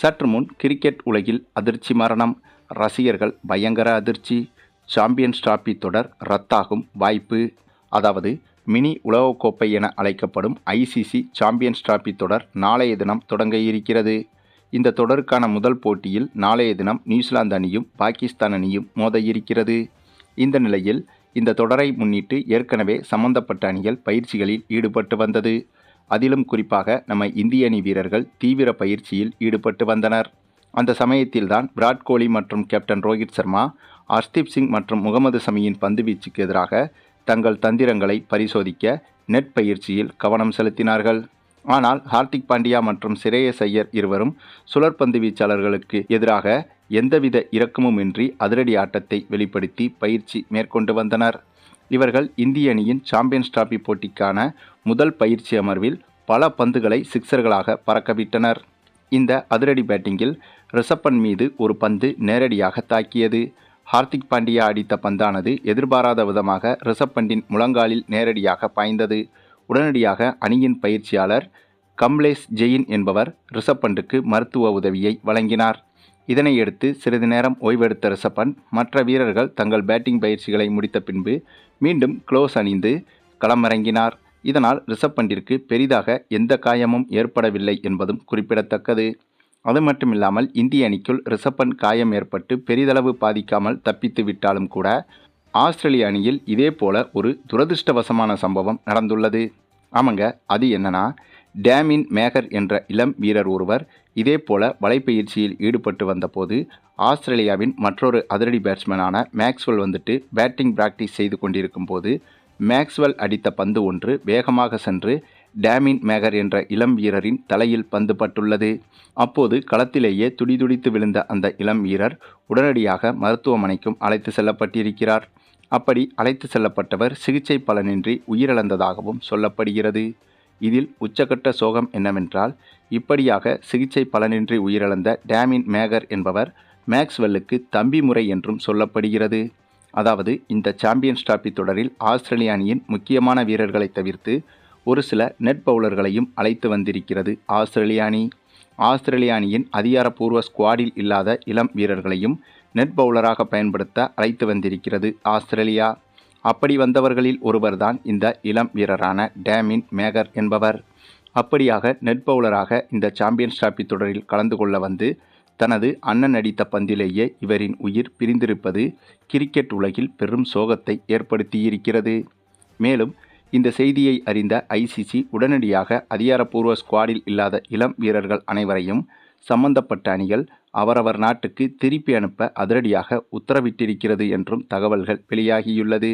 சற்று முன் கிரிக்கெட் உலகில் அதிர்ச்சி மரணம். ரசிகர்கள் பயங்கர அதிர்ச்சி. சாம்பியன்ஸ் டிராபி தொடர் ரத்தாகும் வாய்ப்பு. அதாவது மினி உலகக்கோப்பை என அழைக்கப்படும் ஐசிசி சாம்பியன்ஸ் டிராபி தொடர் நாளைய தினம் தொடங்க இருக்கிறது. இந்த தொடருக்கான முதல் போட்டியில் நாளைய தினம் நியூசிலாந்து அணியும் பாகிஸ்தான் அணியும் மோத இருக்கிறது. இந்த நிலையில் இந்த தொடரை முன்னிட்டு ஏற்கனவே சம்பந்தப்பட்ட அணிகள் பயிற்சிகளில் ஈடுபட்டு வந்தது. அதிலும் குறிப்பாக நம்ம இந்திய அணி வீரர்கள் தீவிர பயிற்சியில் ஈடுபட்டு வந்தனர். அந்த சமயத்தில்தான் விராட் கோலி மற்றும் கேப்டன் ரோஹித் சர்மா ஹர்தீப் சிங் மற்றும் முகமது சமியின் பந்துவீச்சுக்கு எதிராக தங்கள் தந்திரங்களை பரிசோதிக்க நெட் பயிற்சியில் கவனம் செலுத்தினார்கள். ஆனால் ஹார்திக் பாண்டியா மற்றும் சிரேயஸ் ஐயர் இருவரும் சுழற்பந்து வீச்சாளர்களுக்கு எதிராக எந்தவித இரக்கமுமின்றி அதிரடி ஆட்டத்தை வெளிப்படுத்தி பயிற்சி மேற்கொண்டு வந்தனர். இவர்கள் இந்திய அணியின் சாம்பியன்ஸ் டிராபி போட்டிக்கான முதல் பயிற்சி அமர்வில் பல பந்துகளை சிக்சர்களாக பறக்கவிட்டனர். இந்த அதிரடி பேட்டிங்கில் ரிஷப்பன் மீது ஒரு பந்து நேரடியாக தாக்கியது. ஹார்திக் பாண்டியா அடித்த பந்தானது எதிர்பாராத விதமாக ரிஷப் பண்டின் முழங்காலில் நேரடியாக பாய்ந்தது. உடனடியாக அணியின் பயிற்சியாளர் கம்லேஷ் ஜெயின் என்பவர் ரிஷப் பண்டுக்கு மருத்துவ உதவியை வழங்கினார். இதனையடுத்து சிறிது நேரம் ஓய்வெடுத்த ரிஷபன் மற்ற வீரர்கள் தங்கள் பேட்டிங் பயிற்சிகளை முடித்த பின்பு மீண்டும் க்ளோஸ் அணிந்து களமிறங்கினார். இதனால் ரிஷப் பண்டிற்கு பெரிதாக எந்த காயமும் ஏற்படவில்லை என்பதும் குறிப்பிடத்தக்கது. அது மட்டுமில்லாமல் இந்திய அணிக்குள் ரிஷப்பன் காயம் ஏற்பட்டு பெரிதளவு பாதிக்காமல் தப்பித்து விட்டாலும் கூட ஆஸ்திரேலிய அணியில் இதேபோல ஒரு துரதிருஷ்டவசமான சம்பவம் நடந்துள்ளது. ஆமாங்க. அது என்னன்னா டேமின் மேகர் என்ற இளம் வீரர் ஒருவர் இதே போல வலைப்பயிற்சியில் ஈடுபட்டு வந்தபோது ஆஸ்திரேலியாவின் மற்றொரு அதிரடி பேட்ஸ்மேனான மேக்ஸ்வெல் வந்துட்டு பேட்டிங் பிராக்டிஸ் செய்து கொண்டிருக்கும் போது மேக்ஸ்வெல் அடித்த பந்து ஒன்று வேகமாக சென்று டேமின் மேகர் என்ற இளம் வீரரின் தலையில் பந்து பட்டுள்ளது. அப்போது களத்திலேயே துடிதுடித்து விழுந்த அந்த இளம் வீரர் உடனடியாக மருத்துவமனைக்கும் அழைத்து செல்லப்பட்டிருக்கிறார். அப்படி அழைத்து செல்லப்பட்டவர் சிகிச்சை பலனின்றி உயிரிழந்ததாகவும் சொல்லப்படுகிறது. இதில் உச்சகட்ட சோகம் என்னவென்றால் இப்படியாக சிகிச்சை பலனின்றி உயிரிழந்த டேமின் மேகர் என்பவர் மேக்ஸ்வெல்லுக்கு தம்பி முறை என்றும் சொல்லப்படுகிறது. அதாவது இந்த சாம்பியன்ஸ் டிராபி தொடரில் ஆஸ்திரேலிய அணியின் முக்கியமான வீரர்களை தவிர்த்து ஒரு சில நெட் பவுலர்களையும் அழைத்து வந்திருக்கிறது ஆஸ்திரேலிய அணி. ஆஸ்திரேலிய அணியின் அதிகாரப்பூர்வ ஸ்குவாடில் இல்லாத இளம் வீரர்களையும் நெட் பவுலராக பயன்படுத்த அழைத்து வந்திருக்கிறது ஆஸ்திரேலியா. அப்படி வந்தவர்களில் ஒருவர்தான் இந்த இளம் வீரரான டேமின் மேகர் என்பவர். அப்படியாக நெட் பவுலராக இந்த சாம்பியன்ஸ் டிராபி தொடரில் கலந்து கொள்ள வந்து தனது அண்ணன் அடித்த பந்திலேயே இவரின் உயிர் பிரிந்திருப்பது கிரிக்கெட் உலகில் பெரும் சோகத்தை ஏற்படுத்தியிருக்கிறது. மேலும் இந்த செய்தியை அறிந்த ஐசிசி உடனடியாக அதிகாரப்பூர்வ ஸ்குவாடில் இல்லாத இளம் வீரர்கள் அனைவரையும் சம்பந்தப்பட்ட அணிகள் அவரவர் நாட்டுக்கு திருப்பி அனுப்ப அதிரடியாக உத்தரவிட்டிருக்கிறது என்றும் தகவல்கள் வெளியாகியுள்ளது.